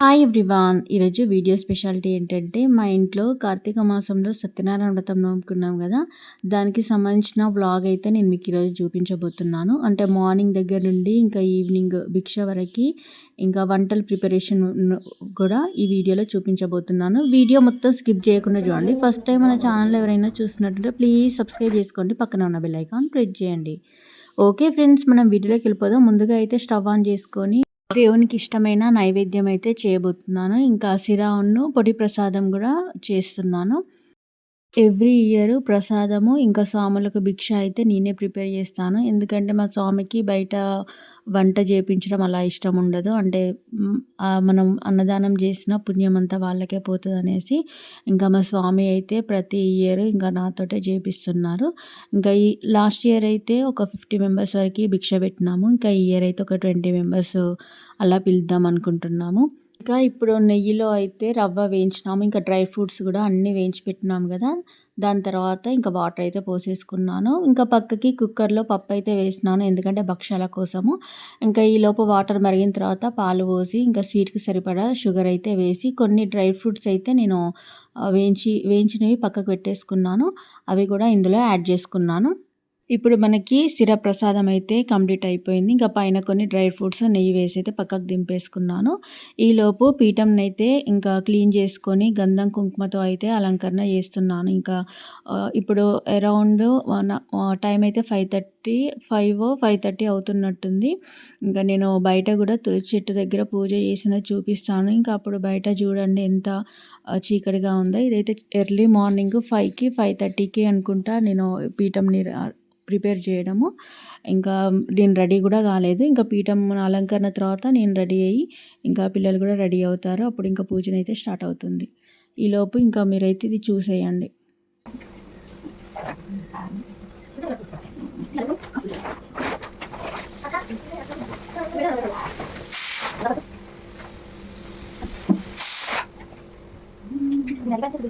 Hi everyone ఈరోజు video speciality ఏంటంటే మా ఇంట్లో కార్తీక మాసంలో సత్యనారాయణ వ్రతం నమ్ముకున్నాం కదా. దానికి సంబంధించిన వ్లాగ్ అయితే నేను మీకు ఈరోజు చూపించబోతున్నాను. అంటే మార్నింగ్ దగ్గర నుండి ఇంకా ఈవినింగ్ భిక్ష వరకు ఇంకా వంటల ప్రిపరేషన్ కూడా ఈ వీడియోలో చూపించబోతున్నాను. వీడియో మొత్తం స్కిప్ చేయకుండా చూడండి. ఫస్ట్ టైం మన ఛానల్ ఎవరైనా చూస్తున్నట్టుంటే ప్లీజ్ సబ్స్క్రైబ్ చేసుకోండి. పక్కన ఉన్న బెల్ ఐకాన్ ప్రెస్ చేయండి. ఓకే ఫ్రెండ్స్ మనం వీడియోలోకి వెళ్ళిపోదాం. ముందుగా అయితే స్టవ్ ఆన్ చేసుకొని దేవునికి ఇష్టమైన నైవేద్యం అయితే చేయబోతున్నాను. ఇంకా సిరాను పొడి ప్రసాదం కూడా చేస్తున్నాను. ఎవ్రీ ఇయర్ ప్రసాదము ఇంకా స్వాములకు భిక్ష అయితే నేనే ప్రిపేర్ చేస్తాను. ఎందుకంటే మా స్వామికి బయట వంట చేపించడం అలా ఇష్టం ఉండదు. అంటే మనం అన్నదానం చేసిన పుణ్యం అంతా వాళ్ళకే పోతుంది అనేసి ఇంకా మా స్వామి అయితే ప్రతి ఇయర్ ఇంకా నాతోటే చేపిస్తున్నారు. ఇంకా ఈ లాస్ట్ ఇయర్ అయితే ఒక ఫిఫ్టీ మెంబర్స్ వరకు భిక్ష పెట్టినాము. ఇంకా ఈ ఇయర్ అయితే ఒక ట్వంటీ మెంబర్స్ అలా పిలుద్దాం అనుకుంటున్నాము. ఇంకా ఇప్పుడు నెయ్యిలో అయితే రవ్వ వేయించినాము. ఇంకా డ్రై ఫ్రూట్స్ కూడా అన్నీ వేయించి పెట్టినాము కదా. దాని తర్వాత ఇంకా వాటర్ అయితే పోసేసుకున్నాను. ఇంకా పక్కకి కుక్కర్లో పప్పు అయితే వేసినాను. ఎందుకంటే భక్ష్యాల కోసము. ఇంకా ఈలోపు వాటర్ మరిగిన తర్వాత పాలు పోసి ఇంకా స్వీట్కి సరిపడా షుగర్ అయితే వేసి కొన్ని డ్రై ఫ్రూట్స్ అయితే నేను వేయించి వేయించినవి పక్కకు పెట్టేసుకున్నాను. అవి కూడా ఇందులో యాడ్ చేసుకున్నాను. ఇప్పుడు మనకి స్థిర ప్రసాదం అయితే కంప్లీట్ అయిపోయింది. ఇంకా పైన కొన్ని డ్రై ఫ్రూట్స్ నెయ్యి వేసి అయితే పక్కకు దింపేసుకున్నాను. ఈలోపు పీఠంని అయితే ఇంకా క్లీన్ చేసుకొని గంధం కుంకుమతో అయితే అలంకరణ చేస్తున్నాను. ఇంకా ఇప్పుడు అరౌండ్ టైం అయితే five thirty five five thirty అవుతున్నట్టుంది. ఇంకా నేను బయట కూడా తులసి చెట్టు దగ్గర పూజ చేసిన చూపిస్తాను. ఇంకా అప్పుడు బయట చూడండి ఎంత చీకటిగా ఉందో? ఇదైతే ఎర్లీ మార్నింగ్ ఫైవ్కి ఫైవ్ థర్టీకి అనుకుంటా నేను పీఠం ప్రిపేర్ చేయడము. ఇంకా నేను రెడీ కూడా కాలేదు. ఇంకా పీఠం అలంకరణ తర్వాత నేను రెడీ అయ్యి ఇంకా పిల్లలు కూడా రెడీ అవుతారు. అప్పుడు ఇంకా పూజన అయితే స్టార్ట్ అవుతుంది. ఈలోపు ఇంకా మీరైతే ఇది చూసేయండి. Gracias.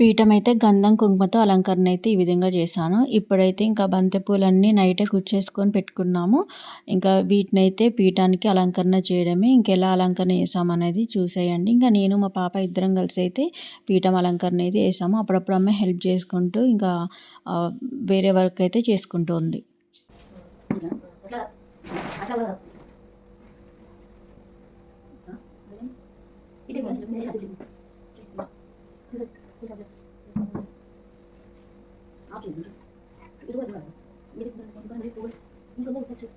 పీఠం అయితే గంధం కుంకుమతో అలంకరణ అయితే ఈ విధంగా చేశాను. ఇప్పుడైతే ఇంకా బంతిపూలన్నీ నైటే గుచ్చేసుకొని పెట్టుకున్నాము. ఇంకా వీటిని అయితే పీఠానికి అలంకరణ చేయడమే. ఇంకెలా అలంకరణ చేసామనేది చూసేయండి. ఇంకా నేను మా పాప ఇద్దరం కలిసి అయితే పీఠం అలంకరణ అయితే వేసాము అప్పుడప్పుడు అమ్మాయి హెల్ప్ చేసుకుంటూ ఇంకా వేరే వర్క్ అయితే చేసుకుంటుంది. ఇది 진짜 진짜 아주 이거 이거 뭐야 이게 이거 이거 이거 이거 뭐 대체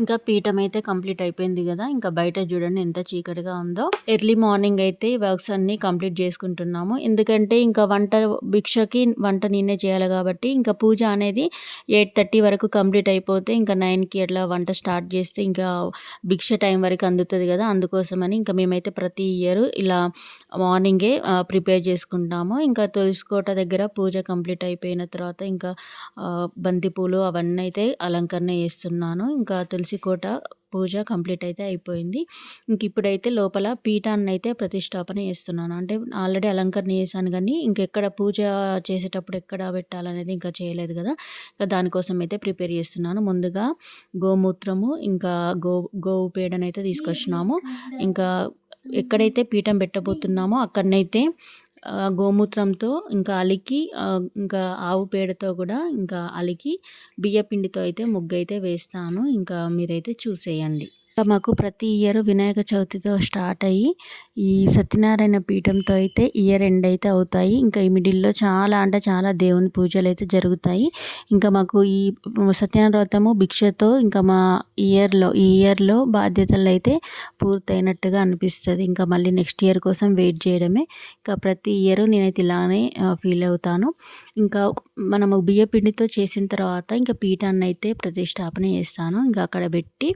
ఇంకా పీఠం అయితే కంప్లీట్ అయిపోయింది కదా. ఇంకా బయట చూడండి ఎంత చీకటిగా ఉందో. ఎర్లీ మార్నింగ్ అయితే వర్క్స్ అన్ని కంప్లీట్ చేసుకుంటున్నాము. ఎందుకంటే ఇంకా వంట భిక్షకి వంట నేనే చేయాలి కాబట్టి ఇంకా పూజ అనేది ఎయిట్ థర్టీ వరకు కంప్లీట్ అయిపోతే ఇంకా నైన్కి అట్లా వంట స్టార్ట్ చేస్తే ఇంకా భిక్ష టైం వరకు అందుతుంది కదా. అందుకోసమని ఇంకా మేమైతే ప్రతి ఇయర్ ఇలా మార్నింగే ప్రిపేర్ చేసుకుంటాము. ఇంకా తులసికోట దగ్గర పూజ కంప్లీట్ అయిపోయిన తర్వాత ఇంకా బంతిపూలు అవన్నీ అయితే అలంకరణ చేస్తున్నాను. ఇంకా తులసి కోట పూజ కంప్లీట్ అయితే అయిపోయింది. ఇంక ఇప్పుడైతే లోపల పీఠాన్ని అయితే ప్రతిష్టాపన చేస్తున్నాను. అంటే ఆల్రెడీ అలంకరణ చేశాను కానీ ఇంకెక్కడ పూజ చేసేటప్పుడు ఎక్కడ పెట్టాలనేది ఇంకా చేయలేదు కదా. ఇంకా దానికోసం అయితే ప్రిపేర్ చేస్తున్నాను. ముందుగా గోమూత్రము ఇంకా గో గోవు పేడనైతే తీసుకొచ్చినాము. ఇంకా ఎక్కడైతే పీఠం పెట్టబోతున్నామో అక్కడనైతే గోమూత్రంతో ఇంకా అలికి ఇంకా ఆవు పేడతో కూడా ఇంకా అలికి బియ్యపిండితో అయితే ముగ్గు అయితే వేస్తాను. ఇంకా మీరైతే చూసేయండి. ఇంకా మాకు ప్రతి ఇయర్ వినాయక చవితితో స్టార్ట్ అయ్యి ఈ సత్యనారాయణ పీఠంతో అయితే ఇయర్ ఎండ్ అయితే అవుతాయి. ఇంకా ఈ మిడిల్లో చాలా అంటే చాలా దేవుని పూజలు అయితే జరుగుతాయి. ఇంకా మాకు ఈ సత్యనారాయణ వ్రతము భిక్షతో ఇంకా మా ఇయర్లో ఈ ఇయర్లో బాధ్యతలు అయితే పూర్తయినట్టుగా అనిపిస్తుంది. ఇంకా మళ్ళీ నెక్స్ట్ ఇయర్ కోసం వెయిట్ చేయడమే. ఇంకా ప్రతి ఇయర్ నేనైతే ఇలానే ఫీల్ అవుతాను. ఇంకా మనము బియ్య పిండితో చేసిన తర్వాత ఇంకా పీఠాన్ని అయితే ప్రతిష్టాపన చేస్తాను. ఇంకా అక్కడ పెట్టి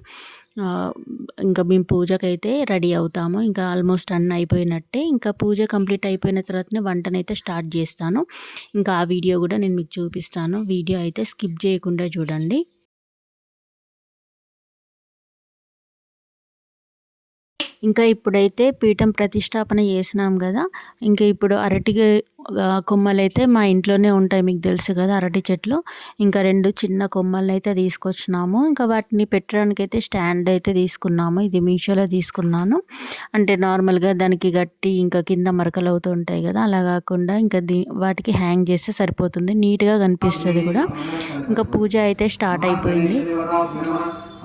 ఇంకా మేము పూజకైతే రెడీ అవుతాము. ఇంకా ఆల్మోస్ట్ అన్న అయిపోయినట్టే. ఇంకా పూజ కంప్లీట్ అయిపోయిన తర్వాతనే వంటనైతే స్టార్ట్ చేస్తాను. ఇంకా ఆ వీడియో కూడా నేను మీకు చూపిస్తాను. వీడియో అయితే స్కిప్ చేయకుండా చూడండి. ఇంకా ఇప్పుడైతే పీఠం ప్రతిష్టాపన చేసినాం కదా ఇంకా ఇప్పుడు అరటి కొమ్మలు కొమ్మలైతే మా ఇంట్లోనే ఉంటాయి మీకు తెలుసు కదా అరటి చెట్లు. ఇంకా రెండు చిన్న కొమ్మలు అయితే తీసుకొచ్చినాము. ఇంకా వాటిని పెట్టడానికి అయితే స్టాండ్ అయితే తీసుకున్నాము. ఇది మీషోలో తీసుకున్నాను. అంటే నార్మల్గా దానికి గట్టి ఇంకా కింద మరకలు అవుతూ ఉంటాయి కదా అలా కాకుండా ఇంకా దీ వాటికి హ్యాంగ్ చేస్తే సరిపోతుంది. నీట్గా కనిపిస్తుంది కూడా. ఇంకా పూజ అయితే స్టార్ట్ అయిపోయింది.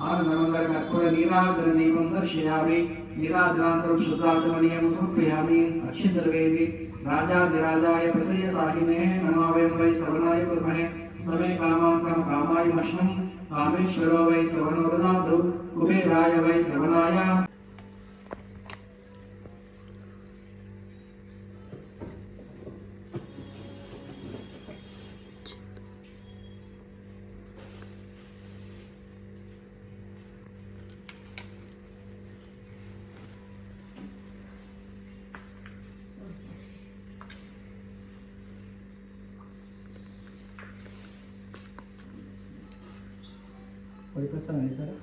ಆಗ ನವೆಂಬರ್ ಕರ್ಪೂರ ನೀರಾರ್ಜನ ದೀಪಂ ದರ್ಶಯಾಮಿ ನೀರಾರ್ಜನಾನಂತರಂ ಶುದ್ಧಾಚಮನೀಯಂ ಸಮರ್ಪಯಾಮಿ ಅಕ್ಷಿತರ್ವೇದಿ राजाधिराजाय प्रसय साहिने नमा वयं वै श्रवणाय कुर्महे समे कामान् काम कामाय मह्यं कामेश्वरो वै श्रवणो ददातु వేశారా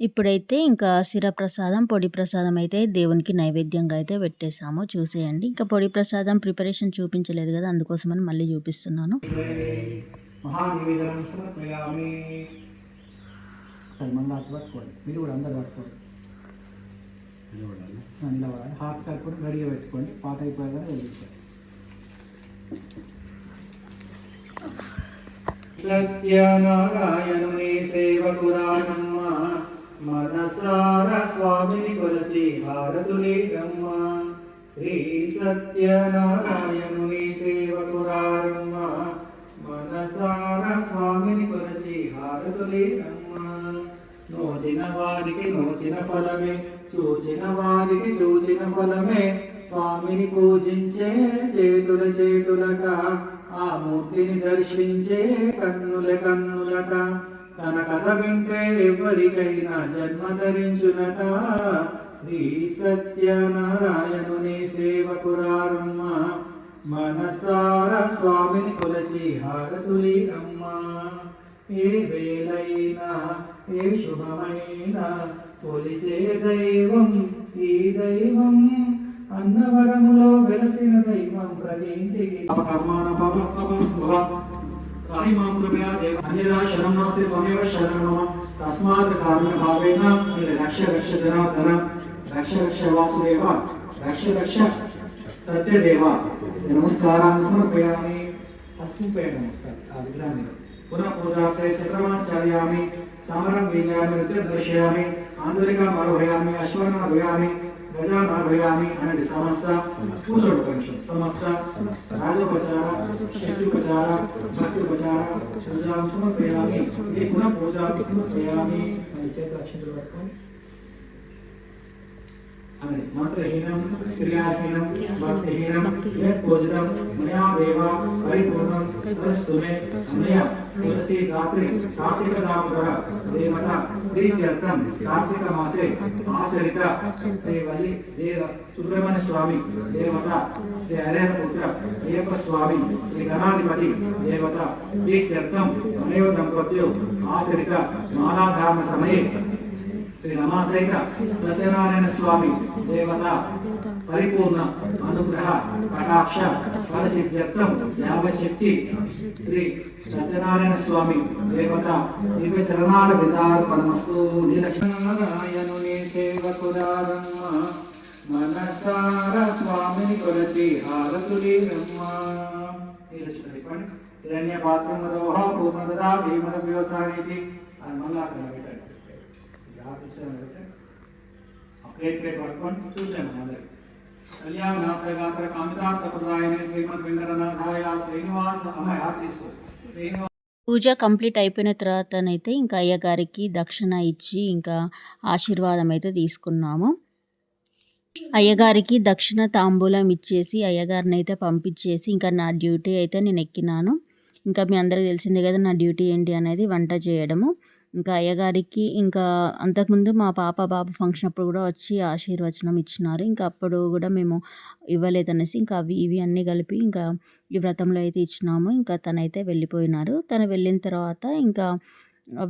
ఇప్పుడైతే ఇంకా సిర ప్రసాదం పొడి ప్రసాదం అయితే దేవునికి నైవేద్యంగా అయితే పెట్టేసాము చూసేయండి. ఇంకా పొడి ప్రసాదం ప్రిపరేషన్ చూపించలేదు కదా అందుకోసమని మళ్ళీ చూపిస్తున్నాను. మీరు కూడా అందరు పట్టుకోండి. నిలబడాలి. హాత్ కలుపుకొని గడియ పెట్టుకోండి. పాత అయిపోయాక వెలిగించాలి. సత్యనారాయణమే సేవకురానమ్మ మనసార స్వామిని కొలచి హారతులే బ్రహ్మ శ్రీ సత్యనారాయణుని సేవకురారమ్మ మనసార స్వామిని కొలచి హారతులే బ్రహ్మ నోచిన వారికి నోచిన ఫలమే చూచిన వారికి చూచిన ఫలమే. స్వామిని పూజించే చేతుల చేతులక ఆ మూర్తిని దర్శించే కన్నుల కన్నులట. తన కథ వింటే ఎవరికైనా జన్మ ధరించునట. శ్రీ సత్యనారాయణుని సేవకురారమ్మ మనసార స్వామిని కొలచి హారతులి అమ్మ ఏ వేలైనా ఏ శుభమైనా కొలిచే దైవం ఈ దైవం అన్నవరములో వెలసిన దైవం ప్రతింటికి ఇంటికి కర్మాన పాప పాప స్వభ రాహిమాం కృపయా దేవ అన్యదా శరణం త్వమేవ శరణమ తస్మాత్ కారుణ్య భావేన రక్ష రక్ష జనార్దన రక్ష రక్ష వాసుదేవ రక్ష రక్ష సత్యదేవ. నమస్కారాన్ని సమర్పయామి. హస్తం పేయడం ఒకసారి ఆ విగ్రహాన్ని. పునః పూజార్థే చక్రమాచార్యామి చామరం వీర్యామి నృత్యం దర్శయామి. ఆందరికం ఆరోహయామి అశ్వరం ఆరోహయామి గజాన్ ఆరోహయామి అనేది సమస్త పూజోపనిషం సమస్త రాజోపచార శక్తిపచార భక్తిపచార పూజాం సమర్పయామి ఈ పునః పూజా సమర్పయామి చేతుల అక్షంతలు పట్టుకొని అని మంత్రహీనం క్రియాహీనం భక్తిహీనం యత్ పూజితం మయా దేవ పరిపూర్ణం తస్తుమే అన్నయ తులసి రాత్రి కార్తీక దామోదర దేవత ప్రీత్యర్థం కార్తీక మాసే ఆచరిత శ్రీ వల్లి దేవ సుబ్రహ్మణ్య స్వామి దేవత శ్రీ హరేర పుత్ర అయ్యప్ప స్వామి శ్రీ గణాధిపతి దేవత ప్రీత్యర్థం అనయో శ్రీ రమాశ్రేఖ సత్యనారాయణ స్వామి దేవత పరిపూర్ణ అనుగ్రహ కటాక్ష ఫలసిద్ధ్యర్థం యావశక్తి శ్రీ సత్యనారాయణ స్వామి దేవత దివ్య చరణాల విదార్పణమస్తు నీలక్ష్మణాయనుని సేవకురారమ్మ మనసార స్వామిని కొలతి హారతులి బ్రహ్మ. హిరణ్య పాత్రమదోహ పూర్ణదదా భీమద వ్యవసాయ అది మళ్ళీ అక్కడ ప్లేట్ పట్టుకొని చూసాము అందరికి కళ్యాణాత్రగాత్ర శ్రీమద్ వెంకటనాథాయ శ్రీనివాస తీసుకో శ్రీనివాస పూజ కంప్లీట్ అయిపోయిన తర్వాతనైతే ఇంకా అయ్యగారికి దక్షిణ ఇచ్చి ఇంకా ఆశీర్వాదం అయితే తీసుకున్నాము. అయ్యగారికి దక్షిణ తాంబూలం ఇచ్చేసి అయ్యగారిని అయితే పంపించేసి ఇంకా నా డ్యూటీ అయితే నేను ఎక్కినాను. ఇంకా మీ అందరికీ తెలిసిందే కదా నా డ్యూటీ ఏంటి అనేది వంట చేయడము. ఇంకా అయ్యగారికి ఇంకా అంతకుముందు మా పాప బాబు ఫంక్షన్ అప్పుడు కూడా వచ్చి ఆశీర్వచనం ఇచ్చినారు. ఇంకా అప్పుడు కూడా మేము ఇవ్వలేదనేసి ఇంకా అవి ఇవి అన్నీ కలిపి ఇంకా ఈ వ్రతంలో అయితే ఇచ్చినాము. ఇంకా తనైతే వెళ్ళిపోయినారు. తను వెళ్ళిన తర్వాత ఇంకా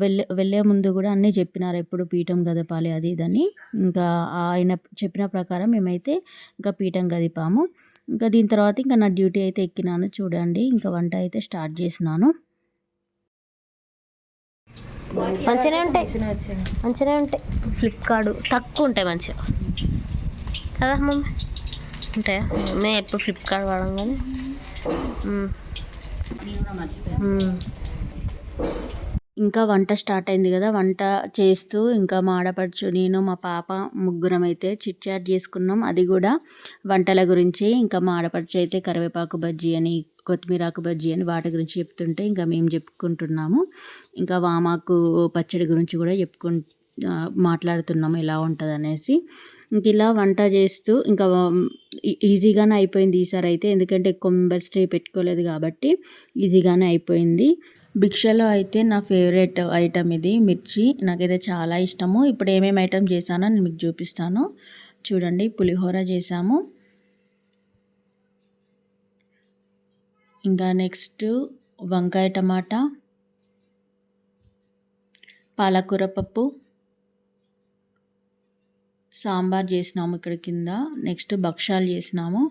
వెళ్ళే వెళ్ళే ముందు కూడా అన్నీ చెప్పినారు. ఎప్పుడు పీఠం గదపాలి అది ఇదని ఇంకా ఆయన చెప్పిన ప్రకారం మేమైతే ఇంకా పీఠం గదిపాము. ఇంకా దీని తర్వాత ఇంకా నా డ్యూటీ అయితే ఎక్కినాను. చూడండి ఇంకా వంట అయితే స్టార్ట్ చేసినాను. మంచిగానే ఉంటాయి. మంచిగానే ఉంటాయి. ఫ్లిప్కార్ట్ తక్కువ ఉంటాయి మంచిగా. కదా మమ్మీ? ఉంటాయా? మేము ఎప్పుడు ఫ్లిప్కార్ట్ వాడం కానీ. ఇంకా వంట స్టార్ట్ అయింది కదా వంట చేస్తూ ఇంకా మా ఆడపడుచు నేను మా పాప ముగ్గురం అయితే చిట్ చాట్ చేసుకున్నాం. అది కూడా వంటల గురించి. ఇంకా మా ఆడపడుచు అయితే కరివేపాకు బజ్జీ అని కొత్తిమీరాకు బజ్జీ అని వాటి గురించి చెప్తుంటే ఇంకా మేము చెప్పుకుంటున్నాము. ఇంకా వామాకు పచ్చడి గురించి కూడా చెప్పుకుం మాట్లాడుతున్నాము ఎలా ఉంటుంది అనేసి ఇంక ఇలా వంట చేస్తూ ఇంకా ఈజీగానే అయిపోయింది ఈసారి అయితే. ఎందుకంటే ఎక్కువ మెంబర్స్ స్టే పెట్టుకోలేదు కాబట్టి ఈజీగానే అయిపోయింది. భిక్షలో అయితే నా ఫేవరెట్ ఐటమ్ ఇది మిర్చి. నాకైతే చాలా ఇష్టము. ఇప్పుడు ఏమేమి ఐటమ్ చేశానో నేను మీకు చూపిస్తాను. చూడండి పులిహోర చేసాము ఇంకా నెక్స్ట్ వంకాయ టమాటా పాలకూర పప్పు సాంబార్ చేసినాము ఇక్కడ కింద. నెక్స్ట్ భక్షాలు చేసినాము.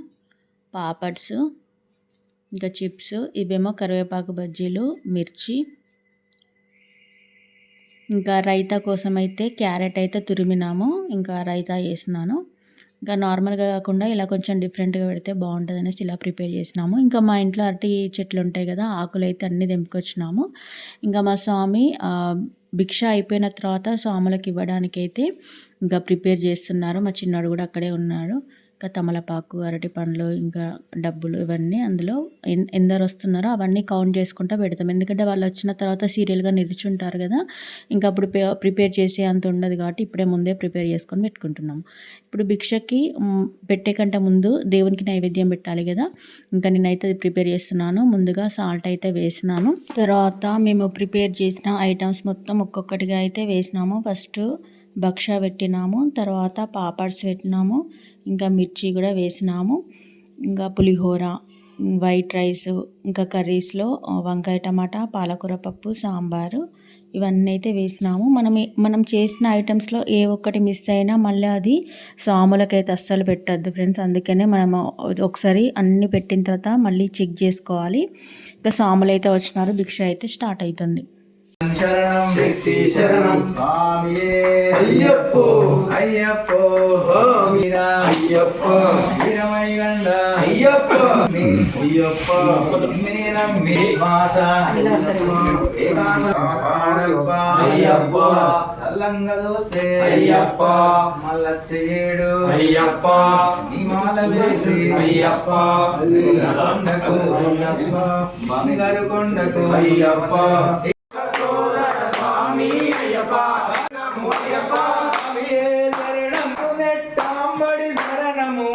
పాపడ్స్. ఇంకా చిప్స్ ఇవేమో కరివేపాకు బజ్జీలు మిర్చి. ఇంకా రైతా కోసం అయితే క్యారెట్ అయితే తురిమినాము. ఇంకా రైతా వేసినాను ఇంకా నార్మల్గా కాకుండా ఇలా కొంచెం డిఫరెంట్గా పెడితే బాగుంటుంది అనేసి ఇలా ప్రిపేర్ చేసినాము. ఇంకా మా ఇంట్లో అరటి చెట్లు ఉంటాయి కదా ఆకులు అయితే అన్నీ తెంపుకొచ్చినాము. ఇంకా మా స్వామి భిక్ష అయిపోయిన తర్వాత స్వాములకు ఇవ్వడానికైతే ఇంకా ప్రిపేర్ చేస్తున్నారు. మా చిన్నాడు కూడా అక్కడే ఉన్నాడు. ఇంకా తమలపాకు అరటి పండ్లు ఇంకా డబ్బులు ఇవన్నీ అందులో ఎన్- ఎందరు వస్తున్నారో అవన్నీ కౌంట్ చేసుకుంటూ పెడతాం. ఎందుకంటే వాళ్ళు వచ్చిన తర్వాత సీరియల్గా నిల్చుంటారు కదా. ఇంకా అప్పుడు ప్రిపేర్ చేసే అంత ఉండదు కాబట్టి ఇప్పుడే ముందే ప్రిపేర్ చేసుకొని పెట్టుకుంటున్నాం. ఇప్పుడు భిక్షకి పెట్టే కంటే ముందు దేవునికి నైవేద్యం పెట్టాలి కదా. ఇంకా నేనైతే అది ప్రిపేర్ చేస్తున్నాను. ముందుగా సాల్ట్ అయితే వేసినాను. తర్వాత మేము ప్రిపేర్ చేసిన ఐటమ్స్ మొత్తం ఒక్కొక్కటిగా అయితే వేసినాము. ఫస్ట్ భక్ష పెట్టినాము. తర్వాత పాపడ్స్ పెట్టినాము. ఇంకా మిర్చి కూడా వేసినాము. ఇంకా పులిహోర వైట్ రైస్ ఇంకా కర్రీస్లో వంకాయ టమాటా పాలకూర పప్పు సాంబారు ఇవన్నీ అయితే వేసినాము. మనం మనం చేసిన ఐటమ్స్లో ఏ ఒక్కటి మిస్ అయినా మళ్ళీ అది సాములకైతే అస్సలు పెట్టద్దు ఫ్రెండ్స్. అందుకనే మనం ఒకసారి అన్ని పెట్టిన తర్వాత మళ్ళీ చెక్ చేసుకోవాలి. ఇంకా సాములు అయితే వచ్చినారు భిక్ష అయితే స్టార్ట్ అవుతుంది. శరణం శక్తి శరణం. స్వామియే. అయ్యప్పో. అయ్యప్పో. మీరా అయ్యప్ప. వీరమై గండ అయ్యప్ప. మీ అయ్యప్ప మీరం మీ మాస. ఏకాంగ అయ్యప్ప. సల్లంగా చూస్తే అయ్యప్ప. మల్లచ్చేడు అయ్యప్ప. నీ మాల వేసి. అయ్యప్ప. కొండకు అయ్యప్ప. బంగారు కొండకు అయ్యప్ప. స్వామియే శరణము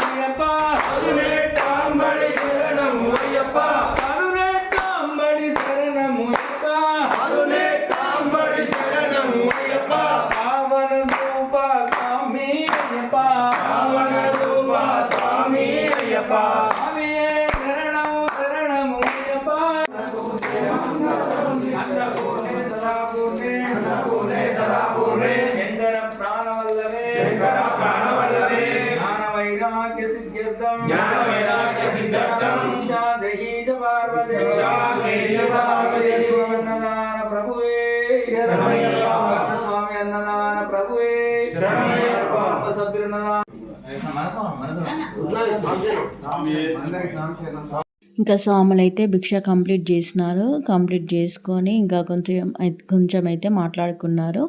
ఇంకా స్వాములు అయితే భిక్ష కంప్లీట్ చేసినారు. కంప్లీట్ చేసుకొని ఇంకా కొంచెం కొంచెం అయితే మాట్లాడుకున్నారు.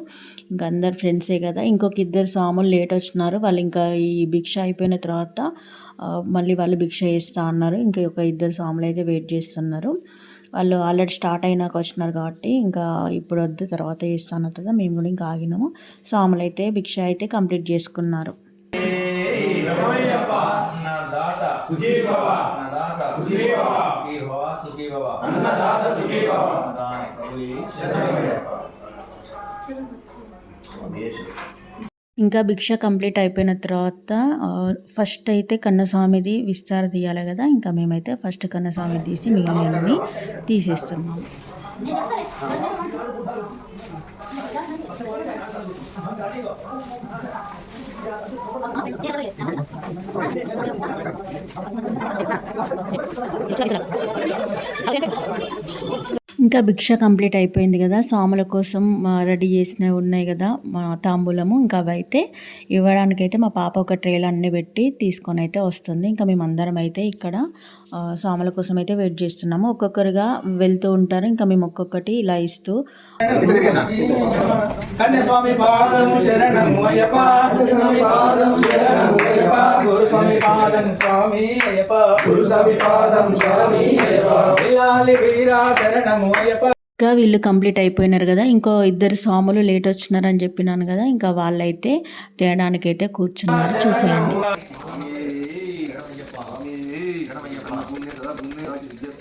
ఇంకా అందరు ఫ్రెండ్సే కదా. ఇంకొక ఇద్దరు స్వాములు లేట్ వచ్చినారు. వాళ్ళు ఇంకా ఈ భిక్ష అయిపోయిన తర్వాత మళ్ళీ వాళ్ళు భిక్ష వేస్తా అన్నారు. ఇంకా ఒక ఇద్దరు స్వాములు అయితే వెయిట్ చేస్తున్నారు. వాళ్ళు ఆల్రెడీ స్టార్ట్ అయినాక వచ్చినారు కాబట్టి ఇంకా ఇప్పుడు వద్దు తర్వాత చేస్తాను కదా మేము కూడా ఇంకా ఆగినాము. స్వాములు అయితే భిక్ష అయితే కంప్లీట్ చేసుకున్నారు. అన్నదాత ఇంకా భిక్ష కంప్లీట్ అయిపోయిన తర్వాత ఫస్ట్ అయితే కన్నస్వామిది విస్తార తీయాలి కదా ఇంకా మేమైతే ఫస్ట్ కన్నస్వామి తీసి మిగిలినవి తీసేస్తున్నాము. ఇంకా భిక్ష కంప్లీట్ అయిపోయింది కదా. స్వాముల కోసం రెడీ చేసినవి ఉన్నాయి కదా మా తాంబూలము. ఇంకా అవి అయితే ఇవ్వడానికైతే మా పాప ఒక ట్రేలు అన్నీ పెట్టి తీసుకొని అయితే వస్తుంది. ఇంకా మేమందరం అయితే ఇక్కడ స్వాముల కోసం అయితే వెయిట్ చేస్తున్నాము. ఒక్కొక్కరుగా వెళ్తూ ఉంటారు. ఇంకా మేము ఒక్కొక్కటి ఇలా ఇస్తూ కన్యస్వామి పాదం శరణం అయ్యప్ప స్వామి పాదం శరణము అయ్యప్ప గురు స్వామి పాదం స్వామి అయ్యప్ప గురు స్వామి పాదం స్వామి అయ్యప్ప విలాలి వీరా శరణము అయ్యప్ప ఇంకా వీళ్ళు కంప్లీట్ అయిపోయినారు కదా. ఇంకో ఇద్దరు స్వాములు లేట్ వచ్చినారని చెప్పినాను కదా. ఇంకా వాళ్ళైతే తేడానికైతే కూర్చున్నారు. చూసేయండి.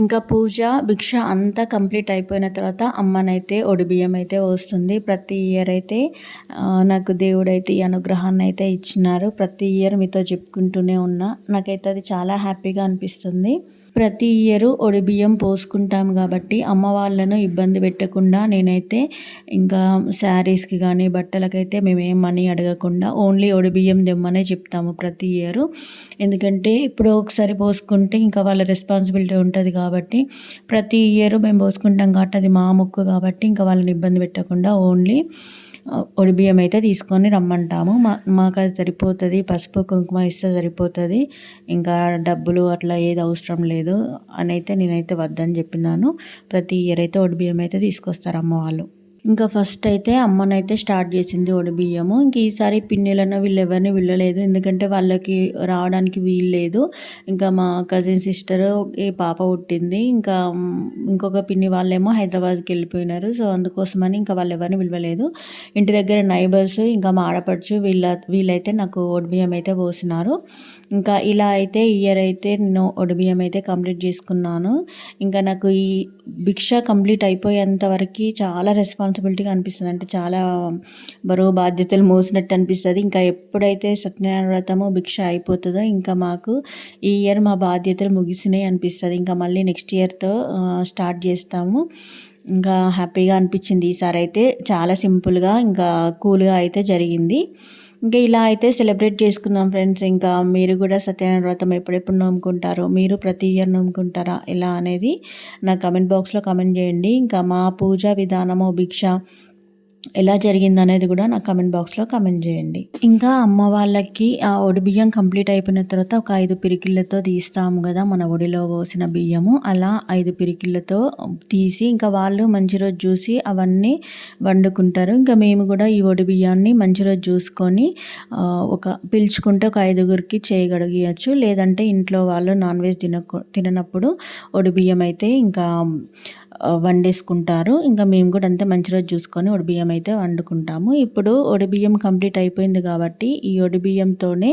ఇంకా పూజ భిక్ష అంతా కంప్లీట్ అయిపోయిన తర్వాత అమ్మనైతే ఒడిబియ్యం అయితే వస్తుంది. ప్రతి ఇయర్ అయితే నాకు దేవుడైతే ఈ అనుగ్రహాన్ని అయితే ఇచ్చినారు. ప్రతి ఇయర్ మీతో చెప్పుకుంటూనే ఉన్నా. నాకైతే అది చాలా హ్యాపీగా అనిపిస్తుంది. ప్రతి ఇయర్ ఒడిబియ్యం పోసుకుంటాం కాబట్టి అమ్మ వాళ్ళను ఇబ్బంది పెట్టకుండా నేనైతే ఇంకా శారీస్కి కానీ బట్టలకైతే మేమేం మనీ అడగకుండా ఓన్లీ ఒడిబియ్యం తెమ్మనే చెప్తాము ప్రతి ఇయర్. ఎందుకంటే ఇప్పుడు ఒకసారి పోసుకుంటే ఇంకా వాళ్ళ రెస్పాన్సిబిలిటీ ఉంటుంది కాబట్టి ప్రతి ఇయర్ మేము పోసుకుంటాం కాబట్టి అది మా మొక్కు కాబట్టి ఇంకా వాళ్ళని ఇబ్బంది పెట్టకుండా ఓన్లీ ఒడిబియ్యం అయితే తీసుకొని రమ్మంటాము. మా మాకు అది సరిపోతుంది. పసుపు కుంకుమ ఇస్తే సరిపోతుంది. ఇంకా డబ్బులు అట్లా ఏది అవసరం లేదు. అని అయితే నేనైతే వద్దని చెప్పినాను. ప్రతి ఇయర్ అయితే ఒడిబియ్యం అయితే తీసుకొస్తారు అమ్మ వాళ్ళు. ఇంకా ఫస్ట్ అయితే అమ్మనైతే స్టార్ట్ చేసింది ఒడిబియ్యము ఇంక ఈసారి పిన్నిలను వీళ్ళు ఎవరిని వెళ్ళలేదు. ఎందుకంటే వాళ్ళకి రావడానికి వీలు లేదు. ఇంకా మా కజిన్ సిస్టర్ ఈ పాప పుట్టింది. ఇంకా ఇంకొక పిన్ని వాళ్ళేమో హైదరాబాద్కి వెళ్ళిపోయినారు. సో అందుకోసమని ఇంకా వాళ్ళు ఎవరిని పిలవలేదు. ఇంటి దగ్గర నైబర్స్ ఇంకా మా ఆడపడుచు వీళ్ళ వీళ్ళైతే నాకు ఒడిబియ్యం అయితే పోసినారు. ఇంకా ఇలా అయితే ఇయర్ అయితే నేను ఒడిబియ్యం అయితే కంప్లీట్ చేసుకున్నాను. ఇంకా నాకు ఈ భిక్ష కంప్లీట్ అయిపోయేంత వరకు చాలా రెస్పాన్స్ రెస్పాన్సిబిలిటీగా అనిపిస్తుంది. అంటే చాలా బరువు బాధ్యతలు మోసినట్టు అనిపిస్తుంది. ఇంకా ఎప్పుడైతే సత్యనారాయణ వ్రతము భిక్ష అయిపోతుందో ఇంకా మాకు ఈ ఇయర్ మా బాధ్యతలు ముగిసినాయి అనిపిస్తుంది. ఇంకా మళ్ళీ నెక్స్ట్ ఇయర్తో స్టార్ట్ చేస్తాము. ఇంకా హ్యాపీగా అనిపించింది ఈసారి అయితే చాలా సింపుల్గా ఇంకా కూల్గా అయితే జరిగింది. ఇంకా ఇలా అయితే సెలబ్రేట్ చేసుకున్నాం ఫ్రెండ్స్. ఇంకా మీరు కూడా సత్యనారాయణ వ్రతం ఎప్పుడెప్పుడు నమ్ముకుంటారో మీరు ప్రతి ఇయర్ నమ్ముకుంటారా ఎలా అనేది నా కమెంట్ బాక్స్లో కమెంట్ చేయండి. ఇంకా మా పూజా విధానము భిక్ష ఎలా జరిగింది అనేది కూడా నా కమెంట్ బాక్స్లో కమెంట్ చేయండి. ఇంకా అమ్మ వాళ్ళకి ఆ ఒడి బియ్యం కంప్లీట్ అయిపోయిన తర్వాత ఒక ఐదు పిరికిళ్ళతో తీస్తాము కదా మన ఒడిలో పోసిన బియ్యము. అలా ఐదు పిరికిళ్ళతో తీసి ఇంకా వాళ్ళు మంచి రోజు చూసి అవన్నీ వండుకుంటారు. ఇంకా మేము కూడా ఈ ఒడి బియ్యాన్ని మంచి రోజు చూసుకొని ఒక పిలుచుకుంటే ఒక ఐదుగురికి చేయగలిగచ్చు లేదంటే ఇంట్లో వాళ్ళు నాన్ వెజ్ తిన తిననప్పుడు ఒడి బియ్యం అయితే ఇంకా వండేసుకుంటారు. ఇంకా మేము కూడా అంతే మంచి రోజు చూసుకొని ఒడిబియ్యం అయితే వండుకుంటాము. ఇప్పుడు ఒడిబియ్యం కంప్లీట్ అయిపోయింది కాబట్టి ఈ ఒడిబియ్యంతోనే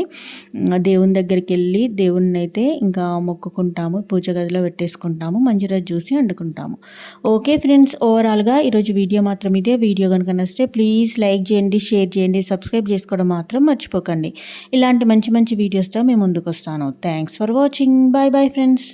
దేవుని దగ్గరికి వెళ్ళి దేవుణ్ణి అయితే ఇంకా మొక్కుకుంటాము. పూజ గదిలో పెట్టేసుకుంటాము. మంచి రోజు చూసి వండుకుంటాము. ఓకే ఫ్రెండ్స్ ఓవరాల్గా ఈరోజు వీడియో మాత్రం ఇదే. వీడియో కనుక నచ్చితే ప్లీజ్ లైక్ చేయండి షేర్ చేయండి సబ్స్క్రైబ్ చేసుకోవడం మాత్రం మర్చిపోకండి. ఇలాంటి మంచి మంచి వీడియోస్తో మేము ముందుకు వస్తాను thanks for watching. Bye bye friends.